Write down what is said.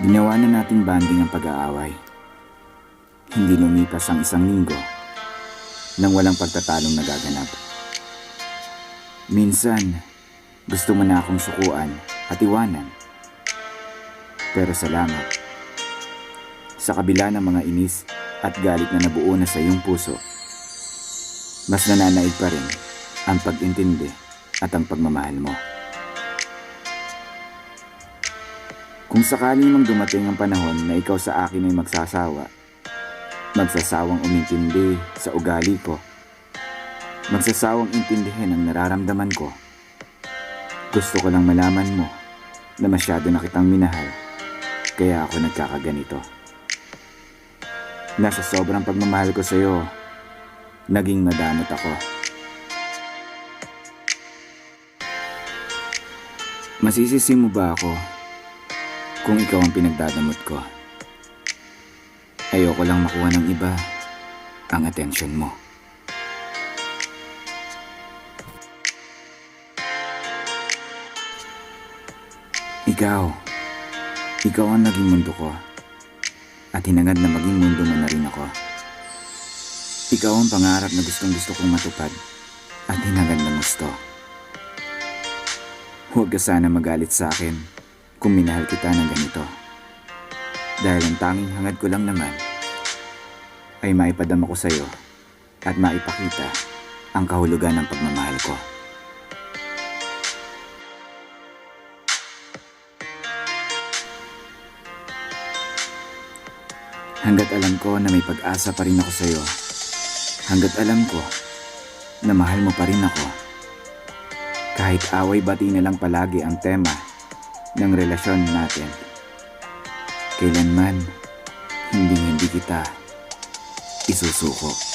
Ginawa na nating banding ang pag-aaway. Hindi lumipas ang isang linggo nang walang pagtatalong nagaganap. Minsan, gusto mo na akong sukuan at iwanan. Pero salamat. Sa kabila ng mga inis at galit na nabuo na sa iyong puso, mas nananaig pa rin ang pag-intindi at ang pagmamahal mo. Kung sakaling mang dumating ang panahon na ikaw sa akin ay magsasawa, magsasawang umintindi sa ugali ko, magsasawang intindihin ang nararamdaman ko, gusto ko lang malaman mo na masyado na kitang minahal, kaya ako nagkakaganito. Nasa sobrang pagmamahal ko sa'yo, naging madamot ako. Masisisi mo ba ako kung ikaw ang pinagdadamot ko? Ayoko lang makuha ng iba ang atensyon mo. Ikaw, ikaw ang naging mundo ko at hinangad na maging mundo mo na rin ako. Ikaw ang pangarap na gustong gusto kong matupad at hinangad na gusto. Huwag ka sana magalit sa akin kung minahal kita ng ganito. Dahil ang tanging hangad ko lang naman ay maipadama ko sa'yo at maipakita ang kahulugan ng pagmamahal ko. Hanggat alam ko na may pag-asa pa rin ako sa'yo. Hanggat alam ko na mahal mo pa rin ako. Kahit away bati na lang palagi ang tema ng relasyon natin. Kailanman, hindi hindi kita isusuko.